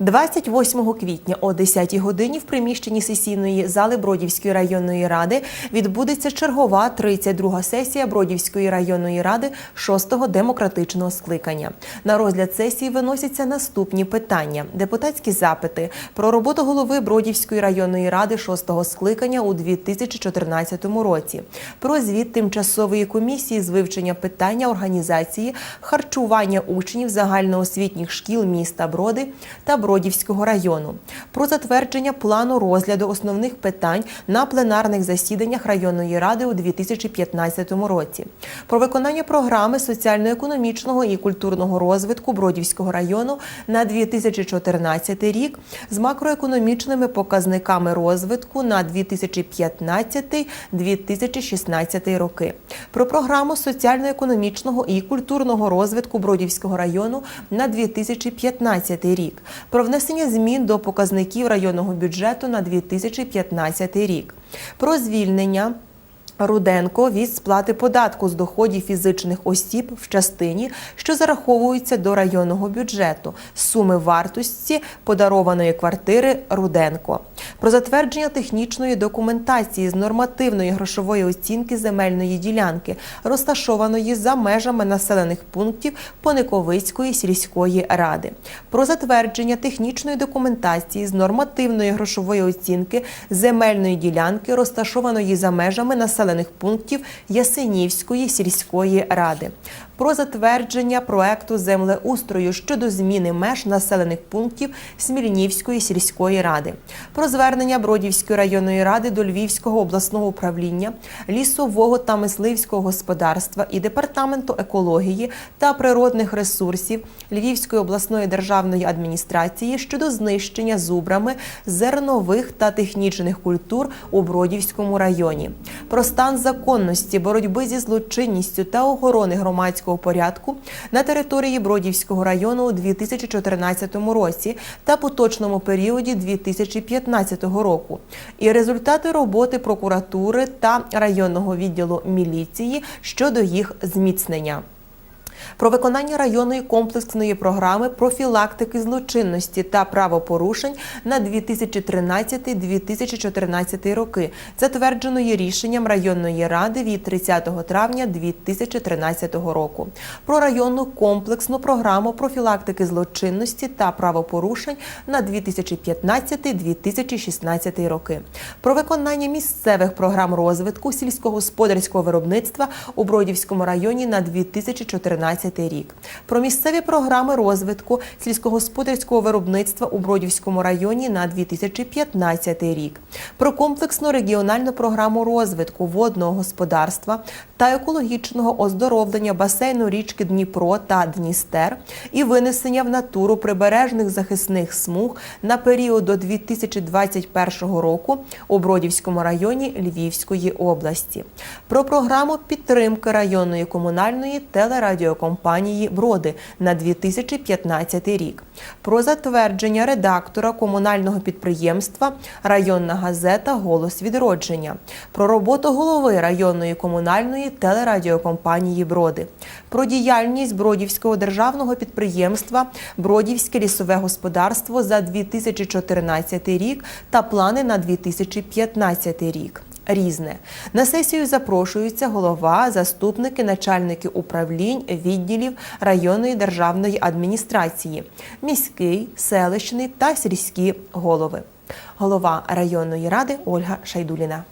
28 квітня о 10 годині в приміщенні сесійної зали Бродівської районної ради відбудеться чергова 32-га сесія Бродівської районної ради 6-го демократичного скликання. На розгляд сесії виносяться наступні питання: депутатські запити про роботу голови Бродівської районної ради 6-го скликання у 2014 році, про звіт тимчасової комісії з вивчення питання організації харчування учнів загальноосвітніх шкіл міста Броди та Бродівського району, про затвердження плану розгляду основних питань на пленарних засіданнях районної ради у 2015 році, про виконання програми соціально-економічного і культурного розвитку Бродівського району на 2014 рік з макроекономічними показниками розвитку на 2015-2016 роки, про програму соціально-економічного і культурного розвитку Бродівського району на 2015 рік, про внесення змін до показників районного бюджету на 2015 рік, про звільнення. Руденко від сплати податку з доходів фізичних осіб в частині, що зараховуються до районного бюджету, суми вартості подарованої квартири Руденко, про затвердження технічної документації з нормативної грошової оцінки земельної ділянки, розташованої за межами населених пунктів Пониковицької сільської ради, про затвердження технічної документації з нормативної грошової оцінки земельної ділянки, розташованої за межами населених пунктів Ясенівської сільської ради, про затвердження проекту землеустрою щодо зміни меж населених пунктів Смільнівської сільської ради, про звернення Бродівської районної ради до Львівського обласного управління лісового та мисливського господарства і департаменту екології та природних ресурсів Львівської обласної державної адміністрації щодо знищення зубрами зернових та технічних культур у Бродівському районі, про стан законності боротьби зі злочинністю та охорони громадського порядку на території Бродівського району у 2014 році та поточному періоді 2015 року, і результати роботи прокуратури та районного відділу міліції щодо їх зміцнення. Про виконання районної комплексної програми профілактики злочинності та правопорушень на 2013-2014 роки, затвердженої рішенням районної ради від 30 травня 2013 року. Про районну комплексну програму профілактики злочинності та правопорушень на 2015-2016 роки. Про виконання місцевих програм розвитку сільськогосподарського виробництва у Бродівському районі на 2014 рік. Про місцеві програми розвитку сільськогосподарського виробництва у Бродівському районі на 2015 рік. Про комплексну регіональну програму розвитку водного господарства та екологічного оздоровлення басейну річки Дніпро та Дністер і винесення в натуру прибережних захисних смуг на період до 2021 року у Бродівському районі Львівської області. Про програму підтримки районної комунальної телерадіокомпанії Броди на 2015 рік. Про затвердження редактора комунального підприємства Районна газета Голос відродження. Про роботу голови районної комунальної телерадіокомпанії Броди. Про діяльність Бродівського державного підприємства Бродівське лісове господарство за 2014 рік та плани на 2015 рік. Різне на сесію запрошуються голова, заступники, начальники управлінь, відділів районної державної адміністрації, міський, селищний та сільські голови. Голова районної ради Ольга Шайдуліна.